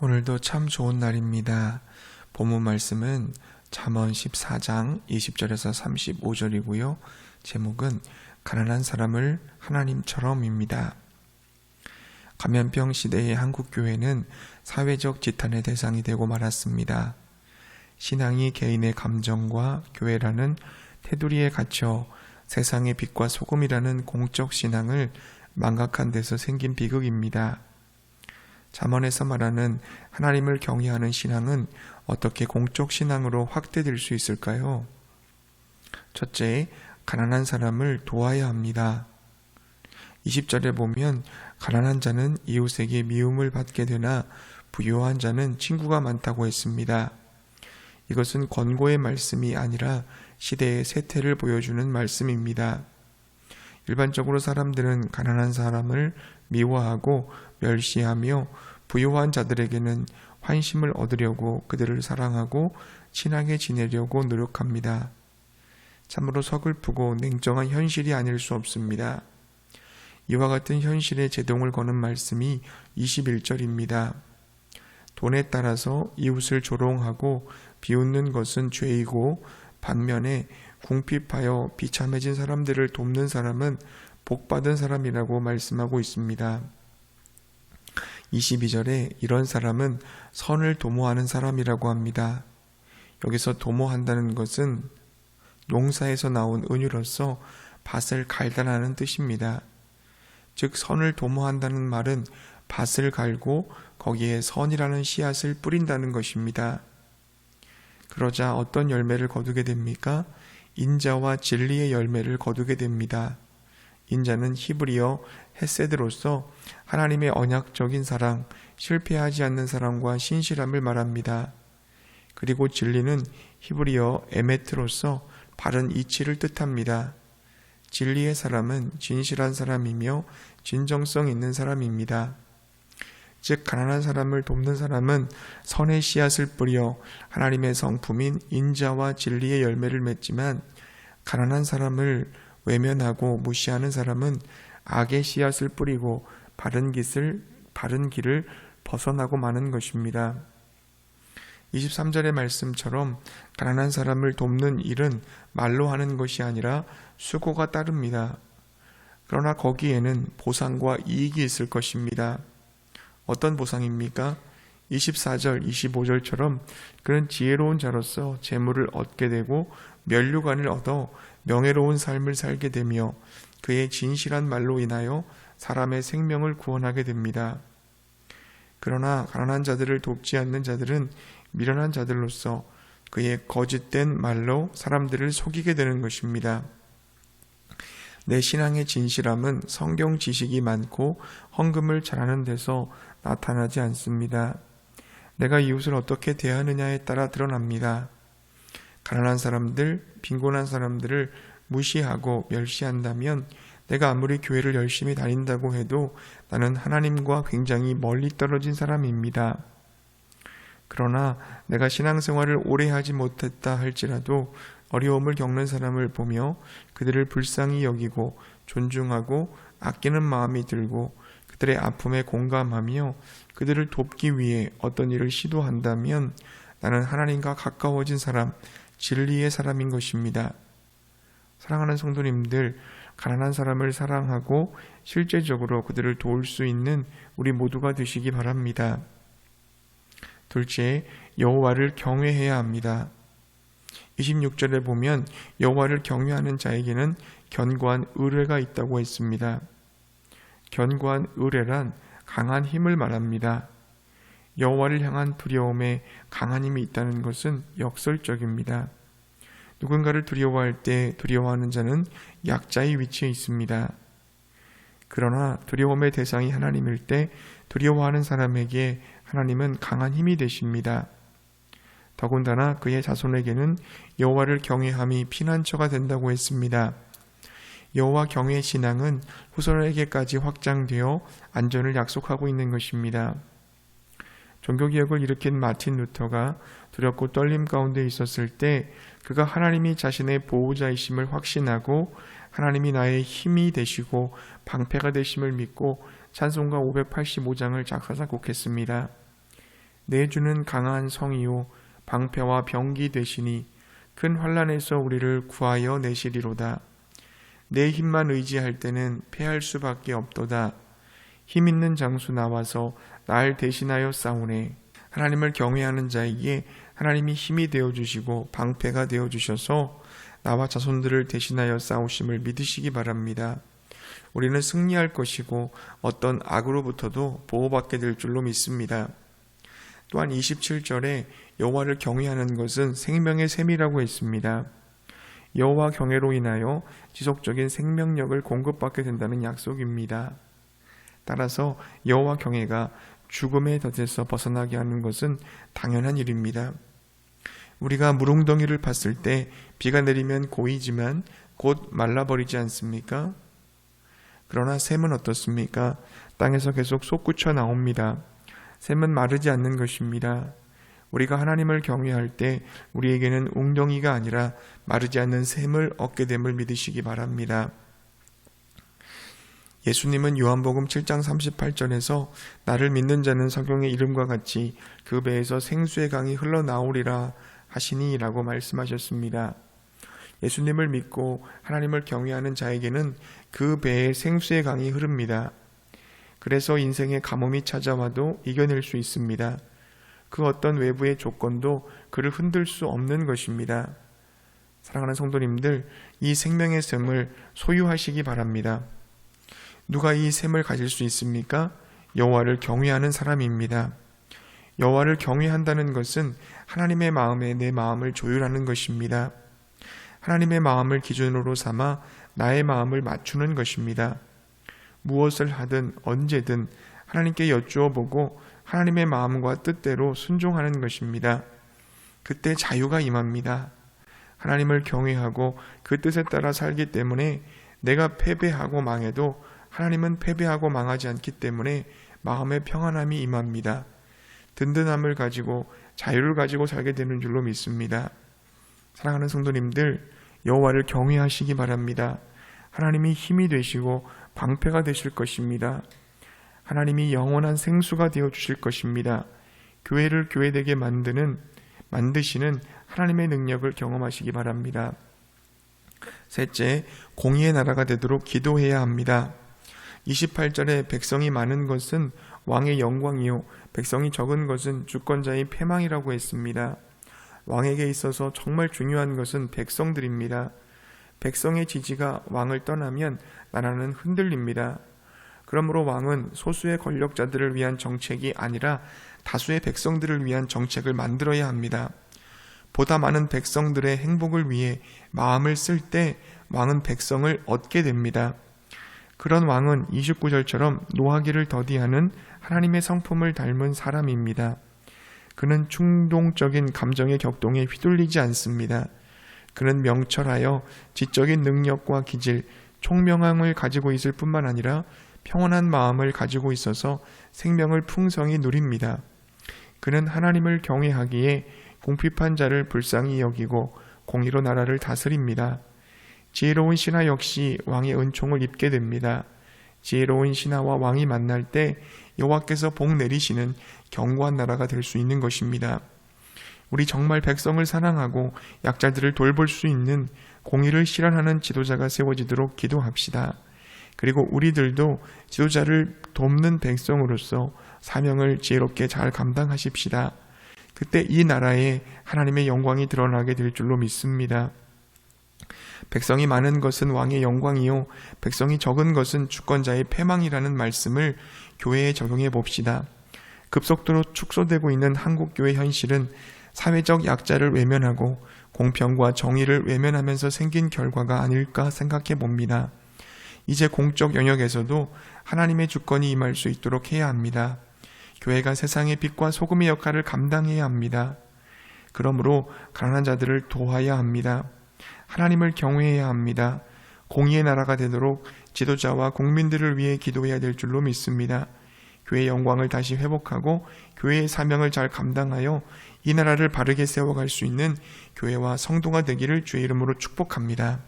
오늘도 참 좋은 날입니다. 본문 말씀은 잠언 14장 20절에서 35절이고요. 제목은 가난한 사람을 하나님처럼입니다. 감염병 시대의 한국 교회는 사회적 지탄의 대상이 되고 말았습니다. 신앙이 개인의 감정과 교회라는 테두리에 갇혀 세상의 빛과 소금이라는 공적 신앙을 망각한 데서 생긴 비극입니다. 잠언에서 말하는 하나님을 경외하는 신앙은 어떻게 공적 신앙으로 확대될 수 있을까요? 첫째, 가난한 사람을 도와야 합니다. 20절에 보면 가난한 자는 이웃에게 미움을 받게 되나 부유한 자는 친구가 많다고 했습니다. 이것은 권고의 말씀이 아니라 시대의 세태를 보여주는 말씀입니다. 일반적으로 사람들은 가난한 사람을 미워하고 멸시하며 부유한 자들에게는 환심을 얻으려고 그들을 사랑하고 친하게 지내려고 노력합니다. 참으로 서글프고 냉정한 현실이 아닐 수 없습니다. 이와 같은 현실에 제동을 거는 말씀이 21절입니다. 돈에 따라서 이웃을 조롱하고 비웃는 것은 죄이고 반면에 궁핍하여 비참해진 사람들을 돕는 사람은 복받은 사람이라고 말씀하고 있습니다. 22절에 이런 사람은 선을 도모하는 사람이라고 합니다. 여기서 도모한다는 것은 농사에서 나온 은유로서 밭을 갈다라는 뜻입니다. 즉 선을 도모한다는 말은 밭을 갈고 거기에 선이라는 씨앗을 뿌린다는 것입니다. 그러자 어떤 열매를 거두게 됩니까? 인자와 진리의 열매를 거두게 됩니다. 인자는 히브리어 헤세드로서 하나님의 언약적인 사랑, 실패하지 않는 사랑과 신실함을 말합니다. 그리고 진리는 히브리어 에메트로서 바른 이치를 뜻합니다. 진리의 사람은 진실한 사람이며 진정성 있는 사람입니다. 즉 가난한 사람을 돕는 사람은 선의 씨앗을 뿌려 하나님의 성품인 인자와 진리의 열매를 맺지만 가난한 사람을 외면하고 무시하는 사람은 악의 씨앗을 뿌리고 바른 길을 바른 길을 벗어나고 마는 것입니다. 23절의 말씀처럼 가난한 사람을 돕는 일은 말로 하는 것이 아니라 수고가 따릅니다. 그러나 거기에는 보상과 이익이 있을 것입니다. 어떤 보상입니까? 24절, 25절처럼 그런 지혜로운 자로서 재물을 얻게 되고 면류관을 얻어 명예로운 삶을 살게 되며 그의 진실한 말로 인하여 사람의 생명을 구원하게 됩니다. 그러나 가난한 자들을 돕지 않는 자들은 미련한 자들로서 그의 거짓된 말로 사람들을 속이게 되는 것입니다. 내 신앙의 진실함은 성경 지식이 많고 헌금을 잘하는 데서 나타나지 않습니다. 내가 이웃을 어떻게 대하느냐에 따라 드러납니다. 가난한 사람들, 빈곤한 사람들을 무시하고 멸시한다면 내가 아무리 교회를 열심히 다닌다고 해도 나는 하나님과 굉장히 멀리 떨어진 사람입니다. 그러나 내가 신앙생활을 오래 하지 못했다 할지라도 어려움을 겪는 사람을 보며 그들을 불쌍히 여기고 존중하고 아끼는 마음이 들고 그들의 아픔에 공감하며 그들을 돕기 위해 어떤 일을 시도한다면 나는 하나님과 가까워진 사람, 진리의 사람인 것입니다. 사랑하는 성도님들, 가난한 사람을 사랑하고 실제적으로 그들을 도울 수 있는 우리 모두가 되시기 바랍니다. 둘째, 여호와를 경외해야 합니다. 26절에 보면 여호와를 경외하는 자에게는 견고한 의뢰가 있다고 했습니다. 견고한 의뢰란 강한 힘을 말합니다. 여호와를 향한 두려움에 강한 힘이 있다는 것은 역설적입니다. 누군가를 두려워할 때 두려워하는 자는 약자의 위치에 있습니다. 그러나 두려움의 대상이 하나님일 때 두려워하는 사람에게 하나님은 강한 힘이 되십니다. 더군다나 그의 자손에게는 여호와를 경외함이 피난처가 된다고 했습니다. 여호와 경외 신앙은 후손에게까지 확장되어 안전을 약속하고 있는 것입니다. 종교개혁을 일으킨 마틴 루터가 두렵고 떨림 가운데 있었을 때 그가 하나님이 자신의 보호자이심을 확신하고 하나님이 나의 힘이 되시고 방패가 되심을 믿고 찬송가 585장을 작사 작곡했습니다. 내주는 강한 성이요 방패와 병기 되시니 큰 환란에서 우리를 구하여 내시리로다. 내 힘만 의지할 때는 패할 수밖에 없도다. 힘 있는 장수 나와서 날 대신하여 싸우네. 하나님을 경외하는 자에게 하나님이 힘이 되어 주시고 방패가 되어 주셔서 나와 자손들을 대신하여 싸우심을 믿으시기 바랍니다. 우리는 승리할 것이고 어떤 악으로부터도 보호받게 될 줄로 믿습니다. 또한 27절에 여호와를 경외하는 것은 생명의 셈이라고 했습니다. 여호와 경외로 인하여 지속적인 생명력을 공급받게 된다는 약속입니다. 따라서 여호와 경외가 죽음의 덫에서 벗어나게 하는 것은 당연한 일입니다. 우리가 물웅덩이를 봤을 때 비가 내리면 고이지만 곧 말라버리지 않습니까? 그러나 샘은 어떻습니까? 땅에서 계속 솟구쳐 나옵니다. 샘은 마르지 않는 것입니다. 우리가 하나님을 경외할 때 우리에게는 웅덩이가 아니라 마르지 않는 샘을 얻게 됨을 믿으시기 바랍니다. 예수님은 요한복음 7장 38절에서 나를 믿는 자는 성경의 이름과 같이 그 배에서 생수의 강이 흘러나오리라 하시니라고 말씀하셨습니다. 예수님을 믿고 하나님을 경외하는 자에게는 그 배에 생수의 강이 흐릅니다. 그래서 인생의 가뭄이 찾아와도 이겨낼 수 있습니다. 그 어떤 외부의 조건도 그를 흔들 수 없는 것입니다. 사랑하는 성도님들, 이 생명의 샘을 소유하시기 바랍니다. 누가 이 샘을 가질 수 있습니까? 여호와를 경외하는 사람입니다. 여호와를 경외한다는 것은 하나님의 마음에 내 마음을 조율하는 것입니다. 하나님의 마음을 기준으로 삼아 나의 마음을 맞추는 것입니다. 무엇을 하든 언제든 하나님께 여쭈어 보고 하나님의 마음과 뜻대로 순종하는 것입니다. 그때 자유가 임합니다. 하나님을 경외하고 그 뜻에 따라 살기 때문에 내가 패배하고 망해도 하나님은 패배하고 망하지 않기 때문에 마음의 평안함이 임합니다. 든든함을 가지고 자유를 가지고 살게 되는 줄로 믿습니다. 사랑하는 성도님들, 여호와를 경외하시기 바랍니다. 하나님이 힘이 되시고 방패가 되실 것입니다. 하나님이 영원한 생수가 되어 주실 것입니다. 교회를 교회되게 만드는 만드시는 하나님의 능력을 경험하시기 바랍니다. 셋째, 공의의 나라가 되도록 기도해야 합니다. 28절에 백성이 많은 것은 왕의 영광이요 백성이 적은 것은 주권자의 패망이라고 했습니다. 왕에게 있어서 정말 중요한 것은 백성들입니다. 백성의 지지가 왕을 떠나면 나라는 흔들립니다. 그러므로 왕은 소수의 권력자들을 위한 정책이 아니라 다수의 백성들을 위한 정책을 만들어야 합니다. 보다 많은 백성들의 행복을 위해 마음을 쓸 때 왕은 백성을 얻게 됩니다. 그런 왕은 29절처럼 노하기를 더디하는 하나님의 성품을 닮은 사람입니다. 그는 충동적인 감정의 격동에 휘둘리지 않습니다. 그는 명철하여 지적인 능력과 기질, 총명함을 가지고 있을 뿐만 아니라 평온한 마음을 가지고 있어서 생명을 풍성히 누립니다. 그는 하나님을 경외하기에 공핍한 자를 불쌍히 여기고 공의로 나라를 다스립니다. 지혜로운 신하 역시 왕의 은총을 입게 됩니다. 지혜로운 신하와 왕이 만날 때 여호와께서 복 내리시는 견고한 나라가 될 수 있는 것입니다. 우리 정말 백성을 사랑하고 약자들을 돌볼 수 있는 공의를 실현하는 지도자가 세워지도록 기도합시다. 그리고 우리들도 지도자를 돕는 백성으로서 사명을 지혜롭게 잘 감당하십시다. 그때 이 나라에 하나님의 영광이 드러나게 될 줄로 믿습니다. 백성이 많은 것은 왕의 영광이요 백성이 적은 것은 주권자의 패망이라는 말씀을 교회에 적용해 봅시다. 급속도로 축소되고 있는 한국 교회 현실은 사회적 약자를 외면하고 공평과 정의를 외면하면서 생긴 결과가 아닐까 생각해 봅니다. 이제 공적 영역에서도 하나님의 주권이 임할 수 있도록 해야 합니다. 교회가 세상의 빛과 소금의 역할을 감당해야 합니다. 그러므로 가난한 자들을 도와야 합니다. 하나님을 경외해야 합니다. 공의의 나라가 되도록 지도자와 국민들을 위해 기도해야 될 줄로 믿습니다. 교회의 영광을 다시 회복하고 교회의 사명을 잘 감당하여 이 나라를 바르게 세워갈 수 있는 교회와 성도가 되기를 주의 이름으로 축복합니다.